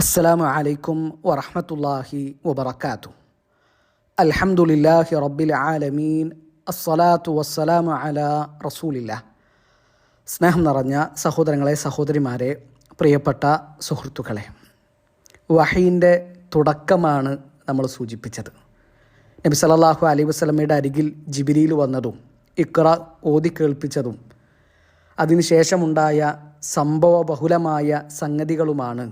അസ്സലാമു അലൈക്കും വറഹമത്തല്ലാഹി വബർക്കാത്തു അൽഹംദുലില്ലാഹി റബ്ബിൽ ആലമീൻ. അസ്സലാത്തു വസ്സലാമു അല റസൂലില്ല സ്നേഹം നിറഞ്ഞ സഹോദരങ്ങളെ സഹോദരിമാരെ പ്രിയപ്പെട്ട സുഹൃത്തുക്കളെ വഹീന്റെ തുടക്കമാണ് നമ്മൾ സൂചിപ്പിച്ചത്. നബി സല്ലാഹു അലൈ വസ്ലമയുടെ അരികിൽ ജിബിരിയിൽ വന്നതും ഇക്ര ഓതി കേൾപ്പിച്ചതും അതിനുശേഷമുണ്ടായ സംഭവ ബഹുലമായ സംഗതികളുമാണ്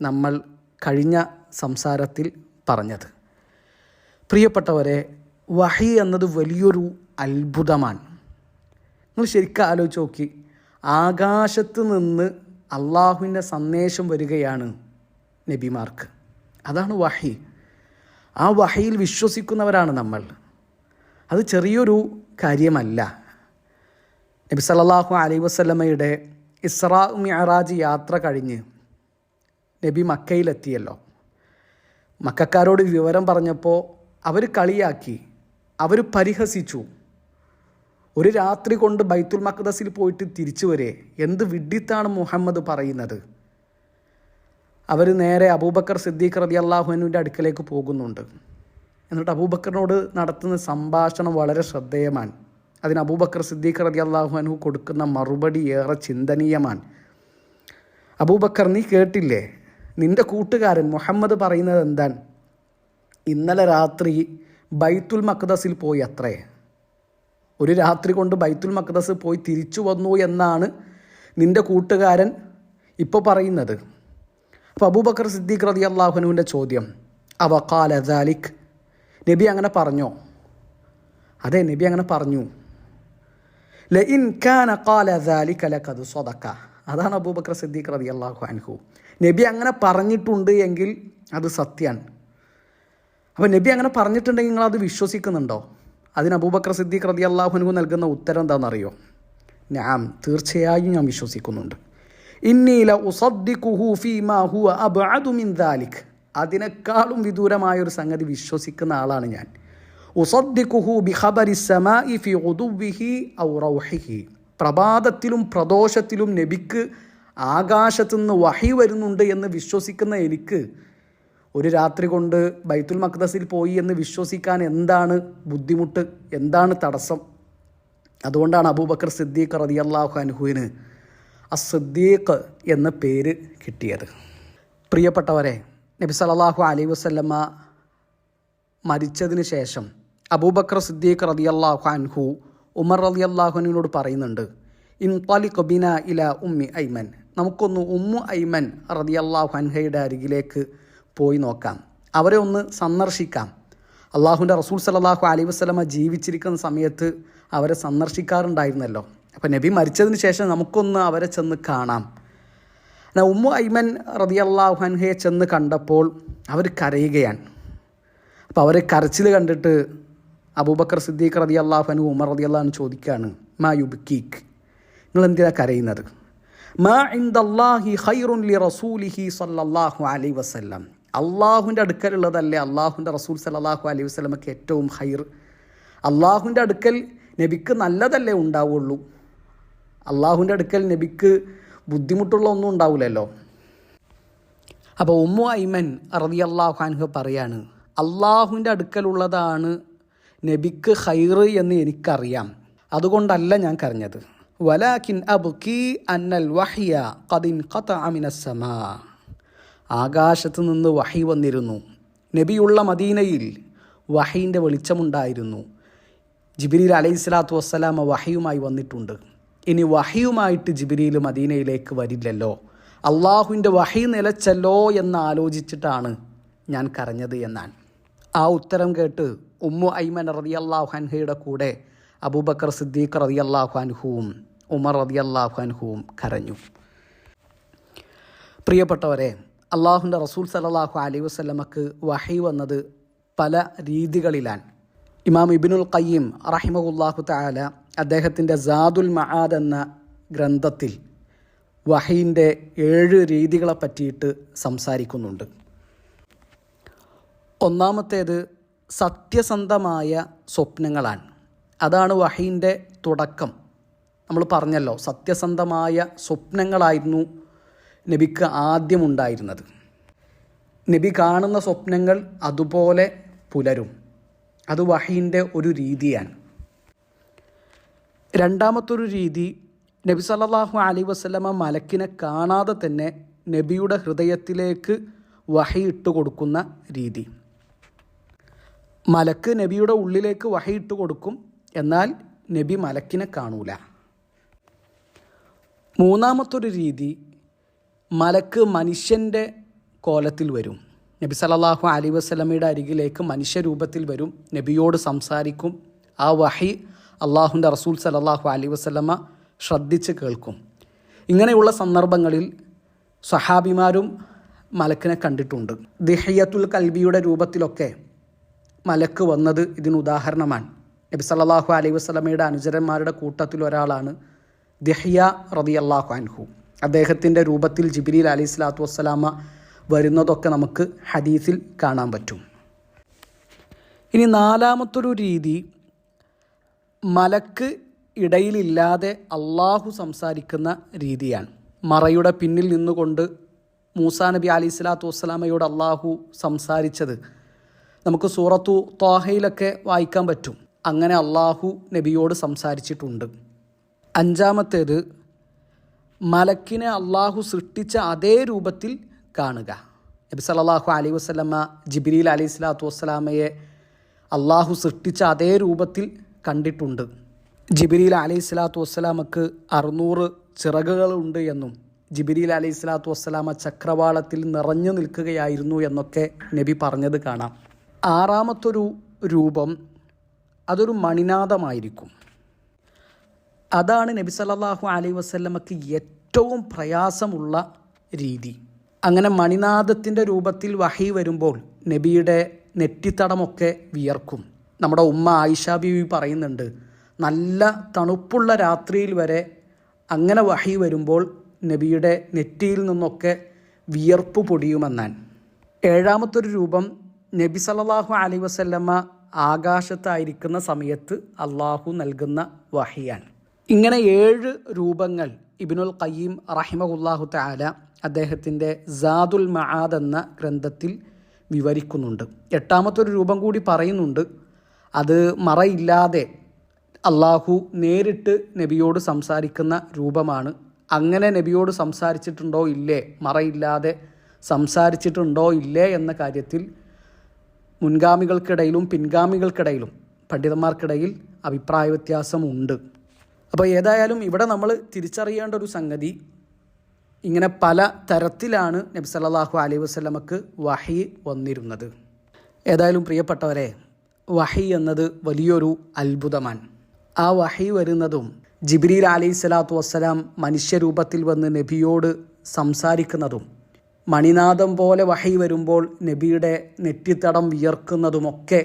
നമ്മൾ കഴിഞ്ഞ സംസാരത്തിൽ പറഞ്ഞത്. പ്രിയപ്പെട്ടവരെ വഹി എന്നത് വലിയൊരു അത്ഭുതമാണ്. നിങ്ങൾ ശരിക്കും ആലോചിച്ച് നോക്കി. ആകാശത്ത് നിന്ന് അള്ളാഹുവിന്റെ സന്ദേശം വരികയാണ് നബിമാർക്ക്. അതാണ് വഹി. ആ വഹയിൽ വിശ്വസിക്കുന്നവരാണ് നമ്മൾ. അത് ചെറിയൊരു കാര്യമല്ല. നബി സല്ലല്ലാഹു അലൈഹി വസല്ലമയുടെ ഇസ്രാ മിഅറാജ് യാത്ര കഴിഞ്ഞ് നബി മക്കയിലെത്തിയല്ലോ. മക്കാരോട് വിവരം പറഞ്ഞപ്പോൾ അവർ കളിയാക്കി. അവർ പരിഹസിച്ചു. ഒരു രാത്രി കൊണ്ട് ബൈത്തുൽ മഖ്ദസിൽ പോയിട്ട് തിരിച്ചു വരെ എന്ത് വിഡ്ഢിത്താണ് മുഹമ്മദ് പറയുന്നത്? അവർ നേരെ അബൂബക്കർ സിദ്ദീഖ് റതി അള്ളാഹുനുവിന്റെ അടുക്കലേക്ക് പോകുന്നുണ്ട്. എന്നിട്ട് അബൂബക്കറിനോട് നടത്തുന്ന സംഭാഷണം വളരെ ശ്രദ്ധേയമാണ്. അതിന് അബൂബക്കർ സിദ്ദീഖ് റതി അള്ളാഹുഅനു കൊടുക്കുന്ന മറുപടി ഏറെ ചിന്തനീയമാണ്. അബൂബക്കർ നീ കേട്ടില്ലേ? നിന്റെ കൂട്ടുകാരൻ മുഹമ്മദ് പറയുന്നത് എന്താണ്? ഇന്നലെ രാത്രി ബൈത്തുൽ മക്ദസിൽ പോയി അത്രേ. ഒരു രാത്രി കൊണ്ട് ബൈത്തുൽ മക്ദസ് പോയി തിരിച്ചു വന്നു എന്നാണ് നിന്റെ കൂട്ടുകാരൻ ഇപ്പോൾ പറയുന്നത്. അപ്പോൾ അബൂബക്കർ സിദ്ദീഖ് റതി അള്ളാഹുനുവിന്റെ ചോദ്യം അവക്കാൽ അദാലിഖ് നബി അങ്ങനെ പറഞ്ഞോ? അതെ നബി അങ്ങനെ പറഞ്ഞു. ലഇൻ കാന ഖാല ദാലിക ലഖദ് സ്വതക്ക അതാണ് അബൂബക്കർ സിദ്ദീഖ് റതി അള്ളാഹു അൻഹു. നബി അങ്ങനെ പറഞ്ഞിട്ടുണ്ട് എങ്കിൽ അത് സത്യമാണ് അപ്പോൾ നബി അങ്ങനെ പറഞ്ഞിട്ടുണ്ടെങ്കിൽ നിങ്ങൾ അത് വിശ്വസിക്കുന്നുണ്ടോ? അതിന് അബൂബക്കർ സിദ്ദീഖ് റതി അള്ളാഹുനു നൽകുന്ന ഉത്തരം എന്താണെന്നറിയോ? ഞാൻ തീർച്ചയായും ഞാൻ വിശ്വസിക്കുന്നുണ്ട്. ഇന്നീല ദാലിക്. അതിനേക്കാളും വിദൂരമായ ഒരു സംഗതി വിശ്വസിക്കുന്ന ആളാണ് ഞാൻ. ഉസദ്ദിഖുഹു ബിഖബരി സമാഇ ഫി ഔ റൗഹിഹി. പ്രഭാതത്തിലും പ്രദോഷത്തിലും നബിക്ക് ആകാശത്തുനിന്ന് വഹി വരുന്നുണ്ട് എന്ന് വിശ്വസിക്കുന്ന എനിക്ക് ഒരു രാത്രി കൊണ്ട് ബൈത്തുൽ മഖ്ദസിൽ പോയി എന്ന് വിശ്വസിക്കാൻ എന്താണ് ബുദ്ധിമുട്ട്? എന്താണ് തടസ്സം? അതുകൊണ്ടാണ് അബൂബക്കർ സിദ്ദീഖ് റതിയല്ലാഹു അനുഹുവിന് അസിദ്ദീഖ് എന്ന പേര് കിട്ടിയത്. പ്രിയപ്പെട്ടവരെ നബി സലാഹു അലൈഹി വസ്ല്ലമ്മ മരിച്ചതിന് ശേഷം അബൂബക്കർ സിദ്ദീഖ് റതിയല്ലാഹു അൻഹു ഉമർ റതിയല്ലാഹുവിനോട് പറയുന്നുണ്ട് ഇൻ പലി കൊബിന ഇല ഉമ്മി ഐമൻ. നമുക്കൊന്ന് ഉമ്മു ഐമൻ റതിയല്ലാഹു ഹൻഹയുടെ അരികിലേക്ക് പോയി നോക്കാം. അവരെ ഒന്ന് സന്ദർശിക്കാം. അള്ളാഹുവിന്റെ റസൂൽ സലാഹു അലൈഹി വസ്ലമ ജീവിച്ചിരിക്കുന്ന സമയത്ത് അവരെ സന്ദർശിക്കാറുണ്ടായിരുന്നല്ലോ. അപ്പം നബി മരിച്ചതിന് ശേഷം നമുക്കൊന്ന് അവരെ ചെന്ന് കാണാം. എന്നാൽ ഉമ്മു ഐമൻ റതി അള്ളാഹു അൻഹയെ ചെന്ന് കണ്ടപ്പോൾ അവർ കരയുകയാണ്. അപ്പോൾ അവരെ കരച്ചിൽ കണ്ടിട്ട് അബൂബക്കർ സിദ്ദീഖ് റതി അള്ളാഹു അനു ഉമർ റതി അള്ളാഹു ചോദിക്കുകയാണ് മാ യുബിക്കീക്ക് നിങ്ങൾ എന്തിനാണ് കരയുന്നത്? സല്ലല്ലാഹു അള്ളാഹുവിന്റെ അടുക്കലുള്ളതല്ലേ അള്ളാഹുവിന്റെ റസൂൽ സല്ലല്ലാഹു അലൈഹി വസ്ലമക്ക് ഏറ്റവും ഹൈർ അള്ളാഹുവിന്റെ അടുക്കൽ നബിക്ക് നല്ലതല്ലേ ഉണ്ടാവുള്ളൂ? അള്ളാഹുവിന്റെ അടുക്കൽ നബിക്ക് ബുദ്ധിമുട്ടുള്ള ഒന്നും ഉണ്ടാവില്ലല്ലോ? അപ്പോൾ ഉമ്മു ഐമൻ അറബി അള്ളാഹു അൻഹു പറയാണ് അള്ളാഹുവിന്റെ അടുക്കലുള്ളതാണ് നബിക്ക് ഹൈർ എന്ന് എനിക്കറിയാം. അതുകൊണ്ടല്ല ഞാൻ കരഞ്ഞത്. വലാക്കിൻ അബുക്കി അന്നൽ വഹിയ കദിൻ കഥ അമിനസമ ആകാശത്ത് നിന്ന് വഹി വന്നിരുന്നു. നബിയുള്ള മദീനയിൽ വഹീന്റെ വെളിച്ചമുണ്ടായിരുന്നു. ജിബിരിൽ അലൈഹി സ്വലാത്തു വസ്സലാമ വഹിയുമായി വന്നിട്ടുണ്ട്. ഇനി വഹിയുമായിട്ട് ജിബിരിയിൽ മദീനയിലേക്ക് വരില്ലല്ലോ. അള്ളാഹുവിന്റെ വഹി നിലച്ചല്ലോ എന്ന് ആലോചിച്ചിട്ടാണ് ഞാൻ കരഞ്ഞത് എന്നാണ്. ആ ഉത്തരം കേട്ട് ഉമ്മു ഐമൻ റതി അള്ളാഹു ഹൻഹയുടെ കൂടെ അബൂബക്കർ സിദ്ദീഖ് റതി അള്ളാഹു അൻഹുവും ഉമർ റതി അള്ളാഹു അൻഹുവും കരഞ്ഞു. പ്രിയപ്പെട്ടവരെ അള്ളാഹുന്റെ റസൂൽ സലാഹു അലൈഹി വസ്ലമക്ക് വഹി വന്നത് പല രീതികളിലാണ്. ഇമാം ഇബിനുൽ ഖയ്യിം റഹിമഹുല്ലാഹു താല അദ്ദേഹത്തിന്റെ ജാദുൽ മഹാദ് എന്ന ഗ്രന്ഥത്തിൽ വഹീന്റെ ഏഴ് രീതികളെ പറ്റിയിട്ട് സംസാരിക്കുന്നുണ്ട്. ഒന്നാമത്തേത് സത്യസന്ധമായ സ്വപ്നങ്ങളാണ്. അതാണ് വഹീന്റെ തുടക്കം. നമ്മൾ പറഞ്ഞല്ലോ സത്യസന്ധമായ സ്വപ്നങ്ങളായിരുന്നു നബിക്ക് ആദ്യമുണ്ടായിരുന്നത് നബി കാണുന്ന സ്വപ്നങ്ങൾ അതുപോലെ പുലരും. അത് വഹീന്റെ ഒരു രീതിയാണ്. രണ്ടാമത്തൊരു രീതി നബി സല്ലാഹു അലി വസ്ലമ മലക്കിനെ കാണാതെ തന്നെ നബിയുടെ ഹൃദയത്തിലേക്ക് വഹി ഇട്ട് കൊടുക്കുന്ന രീതി. മലക്ക് നബിയുടെ ഉള്ളിലേക്ക് വഹി ഇട്ട് കൊടുക്കും എന്നാൽ നബി മലക്കിനെ കാണൂല. മൂന്നാമത്തൊരു രീതി മലക്ക് മനുഷ്യന്റെ കോലത്തിൽ വരും. നബി സലല്ലാഹു അലി വസ്ലമയുടെ അരികിലേക്ക് മനുഷ്യരൂപത്തിൽ വരും. നബിയോട് സംസാരിക്കും. ആ വഹി അള്ളാഹുന്റെ റസൂൽ സലല്ലാഹു അലി വസ്ലമ ശ്രദ്ധിച്ച് കേൾക്കും. ഇങ്ങനെയുള്ള സന്ദർഭങ്ങളിൽ സഹാബിമാരും മലക്കിനെ കണ്ടിട്ടുണ്ട്. ദിഹയ്യത്തുൽ കൽബിയുടെ രൂപത്തിലൊക്കെ മലക്ക് വന്നത് ഇതിന് ഉദാഹരണമാണ്. നബി സല്ലല്ലാഹു അലൈഹി വസ്ലമയുടെ അനുചരന്മാരുടെ കൂട്ടത്തിൽ ഒരാളാണ് ദിഹ്യ റതി അള്ളാഹു അൻഹു. അദ്ദേഹത്തിന്റെ രൂപത്തിൽ ജിബിരിൽ അലി സ്വലാത്തു വസ്സലാമ വരുന്നതൊക്കെ നമുക്ക് ഹദീസിൽ കാണാൻ പറ്റും. ഇനി നാലാമത്തൊരു രീതി മലക്ക് ഇടയിലില്ലാതെ അള്ളാഹു സംസാരിക്കുന്ന രീതിയാണ്. മറയുടെ പിന്നിൽ നിന്നുകൊണ്ട് മൂസാ നബി അലി സ്വലാത്തു വസ്സലാമയോട് അള്ളാഹു സംസാരിച്ചത് നമുക്ക് സൂറത്തു തോഹയിലൊക്കെ വായിക്കാൻ പറ്റും. അങ്ങനെ അള്ളാഹു നബിയോട് സംസാരിച്ചിട്ടുണ്ട്. അഞ്ചാമത്തേത് മലക്കിനെ അള്ളാഹു സൃഷ്ടിച്ച അതേ രൂപത്തിൽ കാണുക. നബി സല്ലല്ലാഹു അലൈഹി വസ്ലമ്മ ജിബ്രീൽ അലൈഹി സ്വലാത്തു വസ്സലാമയെ അള്ളാഹു സൃഷ്ടിച്ച അതേ രൂപത്തിൽ കണ്ടിട്ടുണ്ട്. ജിബിരിൽ അലൈഹി സ്വലാത്തു വസ്സലാമക്ക് അറുന്നൂറ് ചിറകുകളുണ്ട് എന്നും ജിബിരിൽ അലൈഹി സ്വലാത്തു വസ്സലാമ ചക്രവാളത്തിൽ നിറഞ്ഞു നിൽക്കുകയായിരുന്നു എന്നൊക്കെ നബി പറഞ്ഞത് കാണാം. ആറാമത്തൊരു രൂപം അതൊരു മണിനാഥമായിരിക്കും അതാണ് നബി സല്ലാഹു അലൈ വസല്ലമക്ക് ഏറ്റവും പ്രയാസമുള്ള രീതി. അങ്ങനെ മണിനാഥത്തിന്റെ രൂപത്തിൽ വഹി വരുമ്പോൾ നബിയുടെ നെറ്റിത്തടമൊക്കെ വിയർക്കും. നമ്മുടെ ഉമ്മ ആയിഷ ബീവി പറയുന്നുണ്ട് നല്ല തണുപ്പുള്ള രാത്രിയിൽ വരെ അങ്ങനെ വഹി വരുമ്പോൾ നബിയുടെ നെറ്റിയിൽ നിന്നൊക്കെ വിയർപ്പ് പൊടിയുമെന്നാൻ. ഏഴാമത്തൊരു രൂപം നബി സല്ലല്ലാഹു അലൈ വസല്ലമ്മ ആകാശത്തായിരിക്കുന്ന സമയത്ത് അള്ളാഹു നൽകുന്ന വഹിയാണ്. ഇങ്ങനെ ഏഴ് രൂപങ്ങൾ ഇബിനുൽ ഖയ്യീം റഹിമഹുല്ലാഹു താല അദ്ദേഹത്തിന്റെ സാദുൽ മഹാദ് എന്ന ഗ്രന്ഥത്തിൽ വിവരിക്കുന്നുണ്ട്. എട്ടാമത്തെ ഒരു രൂപം കൂടി പറയുന്നുണ്ട് അത് മറയില്ലാതെ അള്ളാഹു നേരിട്ട് നബിയോട് സംസാരിക്കുന്ന രൂപമാണ്. അങ്ങനെ നബിയോട് സംസാരിച്ചിട്ടുണ്ടോ ഇല്ലേ? മറയില്ലാതെ സംസാരിച്ചിട്ടുണ്ടോ ഇല്ലേ എന്ന കാര്യത്തിൽ മുൻഗാമികൾക്കിടയിലും പിൻഗാമികൾക്കിടയിലും പണ്ഡിതന്മാർക്കിടയിൽ അഭിപ്രായ വ്യത്യാസമുണ്ട്. അപ്പോൾ ഏതായാലും ഇവിടെ നമ്മൾ തിരിച്ചറിയേണ്ട ഒരു സംഗതി ഇങ്ങനെ പല തരത്തിലാണ് നബി സല്ലാഹു അലൈഹി വസ്ലമക്ക് വഹി വന്നിരുന്നത്. ഏതായാലും പ്രിയപ്പെട്ടവരെ വഹി എന്നത് വലിയൊരു അത്ഭുതമാണ്. ആ വഹി വരുന്നതും ജിബ്രീൽ അലൈഹി സ്വലാത്തു വസ്സലാം മനുഷ്യരൂപത്തിൽ വന്ന് നബിയോട് സംസാരിക്കുന്നതും മണിനാഥം പോലെ വഹി വരുമ്പോൾ നബിയുടെ നെറ്റിത്തടം വിയർക്കുന്നതുമൊക്കെ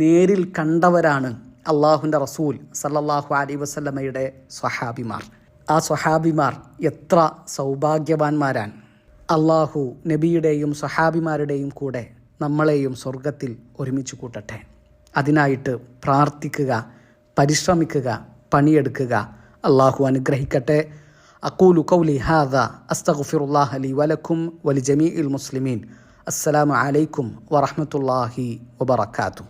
നേരിൽ കണ്ടവരാണ് അള്ളാഹുന്റെ റസൂൽ സല്ലല്ലാഹു അലൈ വസല്ലമയുടെ സ്വഹാബിമാർ. ആ സ്വഹാബിമാർ എത്ര സൗഭാഗ്യവാന്മാരാണ്. അള്ളാഹു നബിയുടെയും സ്വഹാബിമാരുടെയും കൂടെ നമ്മളെയും സ്വർഗത്തിൽ ഒരുമിച്ച് കൂട്ടട്ടെ. അതിനായിട്ട് പ്രാർത്ഥിക്കുക പരിശ്രമിക്കുക പണിയെടുക്കുക. അള്ളാഹു അനുഗ്രഹിക്കട്ടെ. അക്കൂലു കൗലി ഹാദ അസ്തഗുഫിറുല്ലാഹ് അലി വലക്കും വലി ജമീ മുസ്ലിമീൻ. അസ്സലാമു അലൈക്കും വറഹമത്തല്ലാഹി വബർക്കാത്തു